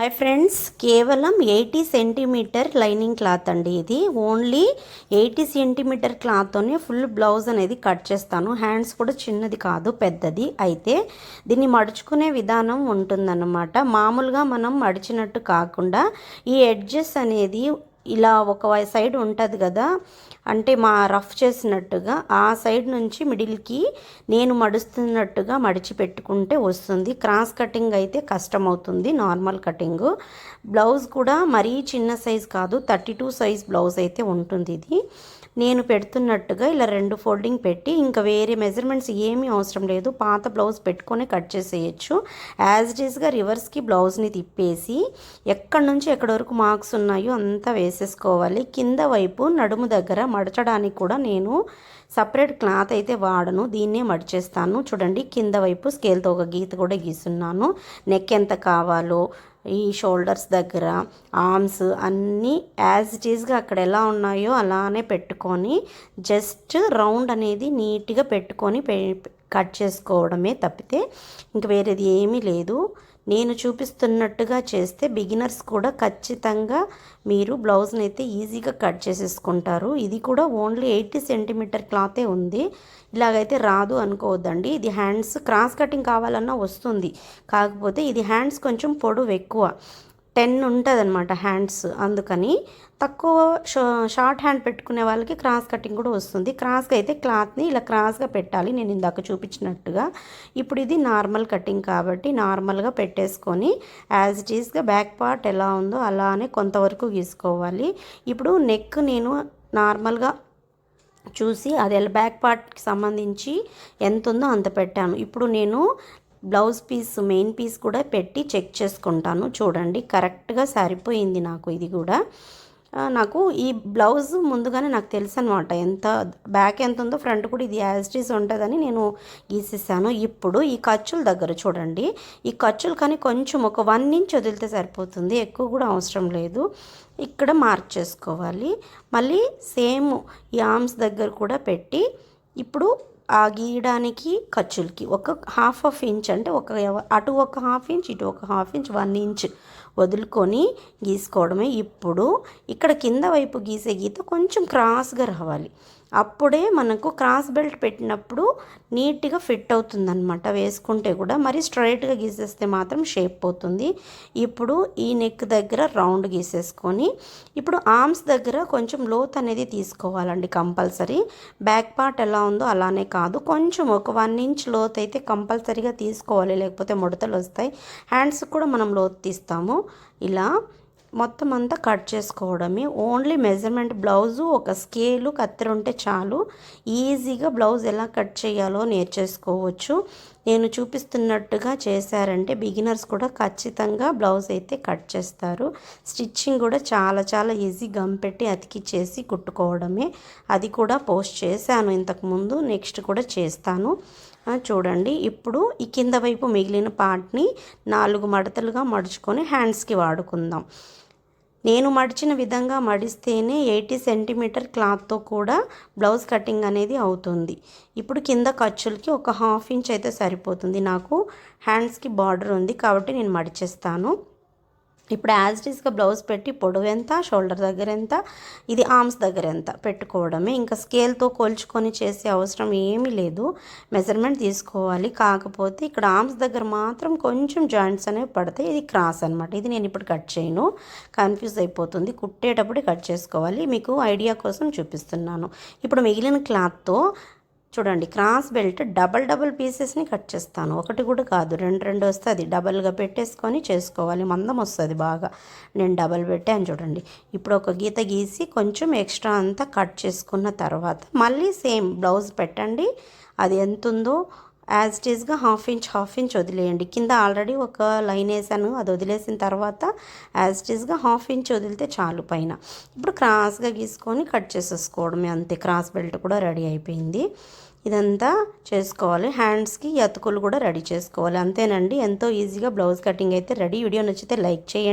Hi friends కేవలం eighty centimetre lining cloth అండి ఇది. ఓన్లీ ఎయిటీ సెంటీమీటర్ క్లాత్తోనే ఫుల్ బ్లౌజ్ అనేది కట్ చేస్తాను. హ్యాండ్స్ కూడా చిన్నది కాదు పెద్దది. అయితే దీన్ని మడుచుకునే విధానం ఉంటుందన్నమాట. మామూలుగా మనం మడిచినట్టు కాకుండా ఈ ఎడ్జెస్ అనేది ఇలా ఒక సైడ్ ఉంటుంది కదా అంటే మా రఫ్ చేసినట్టుగా ఆ సైడ్ నుంచి మిడిల్కి నేను మడుస్తున్నట్టుగా మడిచి పెట్టుకుంటే వస్తుంది. క్రాస్ కటింగ్ అయితే కష్టం అవుతుంది నార్మల్ కటింగ్. బ్లౌజ్ కూడా మరీ చిన్న సైజ్ కాదు థర్టీ టూ సైజ్ బ్లౌజ్ అయితే ఉంటుంది ఇది. నేను పెడుతున్నట్టుగా ఇలా రెండు ఫోల్డింగ్ పెట్టి ఇంకా వేరే మెజర్మెంట్స్ ఏమీ అవసరం లేదు. పాత బ్లౌజ్ పెట్టుకొని కట్ చేసేయచ్చు. యాజ్ ఇట్ ఈస్గా రివర్స్కి బ్లౌజ్ని తిప్పేసి ఎక్కడి నుంచి ఎక్కడి వరకు మార్క్స్ ఉన్నాయో అంతా వేసేసుకోవాలి. కింద వైపు నడుము దగ్గర మడచడానికి కూడా నేను సపరేట్ క్లాత్ అయితే వాడను. దీన్నే మడిచేస్తాను. చూడండి కింద వైపు స్కేల్తో ఒక గీత కూడా గీస్తున్నాను. నెక్ ఎంత కావాలో ఈ షోల్డర్స్ దగ్గర ఆర్మ్స్ అన్నీ యాజ్ ఇట్ ఈస్గా అక్కడ ఎలా ఉన్నాయో అలానే పెట్టుకొని జస్ట్ రౌండ్ అనేది నీట్గా పెట్టుకొని కట్ చేసుకోవడమే తప్పితే ఇంక వేరేది ఏమీ లేదు. నేను చూపిస్తున్నట్టుగా చేస్తే బిగినర్స్ కూడా ఖచ్చితంగా మీరు బ్లౌజ్ని అయితే ఈజీగా కట్ చేసేసుకుంటారు. ఇది కూడా ఓన్లీ ఎయిటీ సెంటీమీటర్ క్లాతే ఉంది. ఇలాగైతే రాదు అనుకోవద్దండి. ఇది హ్యాండ్స్ క్రాస్ కటింగ్ కావాలన్నా వస్తుంది. కాకపోతే ఇది హ్యాండ్స్ కొంచెం పొడవు ఎక్కువ. టెన్ ఉంటుంది అనమాట హ్యాండ్స్ అందుకని. తక్కువ షార్ట్ హ్యాండ్ పెట్టుకునే వాళ్ళకి క్రాస్ కటింగ్ కూడా వస్తుంది. క్రాస్గా అయితే క్లాత్ని ఇలా క్రాస్గా పెట్టాలి. నేను ఇందాక చూపించినట్టుగా. ఇప్పుడు ఇది నార్మల్ కటింగ్ కాబట్టి నార్మల్గా పెట్టేసుకొని యాజ్ ఇట్ ఈస్గా బ్యాక్ పార్ట్ ఎలా ఉందో అలానే కొంతవరకు గీసుకోవాలి. ఇప్పుడు నెక్ నేను నార్మల్గా చూసి అది బ్యాక్ పార్ట్కి సంబంధించి ఎంత ఉందో అంత పెట్టాను. ఇప్పుడు నేను బ్లౌజ్ పీస్ మెయిన్ పీస్ కూడా పెట్టి చెక్ చేసుకుంటాను. చూడండి కరెక్ట్గా సరిపోయింది నాకు ఇది కూడా. నాకు ఈ బ్లౌజ్ ముందుగానే నాకు తెలుసు అనమాట ఎంత బ్యాక్ ఎంత ఉందో ఫ్రంట్ కూడా ఇది యాజిటీస్ ఉంటుందని నేను గీసేసాను. ఇప్పుడు ఈ ఖర్చుల దగ్గర చూడండి ఈ ఖర్చులు కానీ కొంచెం ఒక వన్ ఇంచ్ వదిలితే సరిపోతుంది ఎక్కువ కూడా అవసరం లేదు. ఇక్కడ మార్క్ చేసుకోవాలి. మళ్ళీ సేమ్ ఈ ఆర్మ్స్ దగ్గర కూడా పెట్టి ఇప్పుడు ఆ గీయడానికి ఖర్చులకి. ఒక హాఫ్ ఆఫ్ ఇంచ్ అంటే ఒక అటు ఒక హాఫ్ ఇంచ్ ఇటు ఒక హాఫ్ ఇంచ్ వన్ ఇంచ్ వదులుకొని గీసుకోవడమే. ఇప్పుడు ఇక్కడ కింద వైపు గీసే గీత కొంచెం క్రాస్గా రావాలి. అప్పుడే మనకు క్రాస్ బెల్ట్ పెట్టినప్పుడు నీట్గా ఫిట్ అవుతుందన్నమాట. వేసుకుంటే కూడా మరి స్ట్రైట్గా గీసేస్తే మాత్రం షేప్ పోతుంది. ఇప్పుడు ఈ నెక్ దగ్గర రౌండ్ గీసేసుకొని ఇప్పుడు ఆర్మ్స్ దగ్గర కొంచెం లోత్ అనేది తీసుకోవాలండి కంపల్సరీ. బ్యాక్ పార్ట్ ఎలా ఉందో అలానే కాదు. కొంచెం ఒక వన్ ఇంచ్ లోత్ అయితే కంపల్సరీగా తీసుకోవాలి. లేకపోతే ముడతలు వస్తాయి. హ్యాండ్స్ కూడా మనం లోత్ తీస్తాము. ఇలా మొత్తం అంతా కట్ చేసుకోవడమే. ఓన్లీ మెజర్మెంట్ బ్లౌజు ఒక స్కేలు కత్తెర ఉంటే చాలు. ఈజీగా బ్లౌజ్ ఎలా కట్ చేయాలో నేర్చేసుకోవచ్చు. నేను చూపిస్తున్నట్టుగా చేశారంటే బిగినర్స్ కూడా ఖచ్చితంగా బ్లౌజ్ అయితే కట్ చేస్తారు. స్టిచ్చింగ్ కూడా చాలా చాలా ఈజీ గమ్ పెట్టి అతికిచ్చేసి కుట్టుకోవడమే. అది కూడా పోస్ట్ చేశాను ఇంతకుముందు నెక్స్ట్ కూడా చేస్తాను. చూడండి. ఇప్పుడు ఈ కింద వైపు మిగిలిన పార్ట్ని నాలుగు మడతలుగా మడుచుకొని హ్యాండ్స్కి వాడుకుందాం. నేను మడిచిన విధంగా మడిస్తేనే ఎయిటీ సెంటీమీటర్ క్లాత్తో కూడా బ్లౌజ్ కటింగ్ అనేది అవుతుంది. ఇప్పుడు కింద ఖర్చులకి ఒక హాఫ్ ఇంచ్ అయితే సరిపోతుంది. నాకు హ్యాండ్స్కి బార్డర్ ఉంది కాబట్టి నేను మడిచేస్తాను. ఇప్పుడు యాజ్ ఇస్గా బ్లౌజ్ పెట్టి పొడవు ఎంత షోల్డర్ దగ్గర ఎంత ఇది ఆర్మ్స్ దగ్గర ఎంత పెట్టుకోవడమే. ఇంకా స్కేల్తో కొల్చుకొని చేసే అవసరం ఏమీ లేదు. మెజర్మెంట్ తీసుకోవాలి. కాకపోతే ఇక్కడ ఆర్మ్స్ దగ్గర మాత్రం కొంచెం జాయింట్స్ అనేవి పడతాయి. ఇది క్రాస్ అనమాట ఇది నేను ఇప్పుడు కట్ చేయను. కన్ఫ్యూజ్ అయిపోతుంది. కుట్టేటప్పుడు కట్ చేసుకోవాలి. మీకు ఐడియా కోసం చూపిస్తున్నాను. ఇప్పుడు మిగిలిన క్లాత్తో చూడండి క్రాస్ బెల్ట్ డబల్ డబల్ పీసెస్ని కట్ చేస్తాను. ఒకటి కూడా కాదు రెండు రెండు వస్తుంది. డబల్గా పెట్టేసుకొని చేసుకోవాలి. మందం వస్తుంది బాగా. నేను డబల్ పెట్టాను చూడండి. ఇప్పుడు ఒక గీత గీసి కొంచెం ఎక్స్ట్రా అంతా కట్ చేసుకున్న తర్వాత మళ్ళీ సేమ్ బ్లౌజ్ పెట్టండి. అది ఎంత ఉందో యాజ్ ఇట్ ఈస్గా హాఫ్ ఇంచ్ హాఫ్ ఇంచ్ వదిలేయండి. కింద ఆల్రెడీ ఒక లైన్ వేసాను అది వదిలేసిన తర్వాత యాజ్ ఇట్ ఈస్గా హాఫ్ ఇంచ్ వదిలితే చాలు పైన. ఇప్పుడు క్రాస్గా గీసుకొని కట్ చేసేసుకోవడమే అంతే. క్రాస్ బెల్ట్ కూడా రెడీ అయిపోయింది. ఇదంతా చేసుకోవాలి. హ్యాండ్స్కి అతుకులు కూడా రెడీ చేసుకోవాలి. అంతేనండి. ఎంతో ఈజీగా బ్లౌజ్ కటింగ్ అయితే రెడీ వీడియో నచ్చితే లైక్ చేయండి.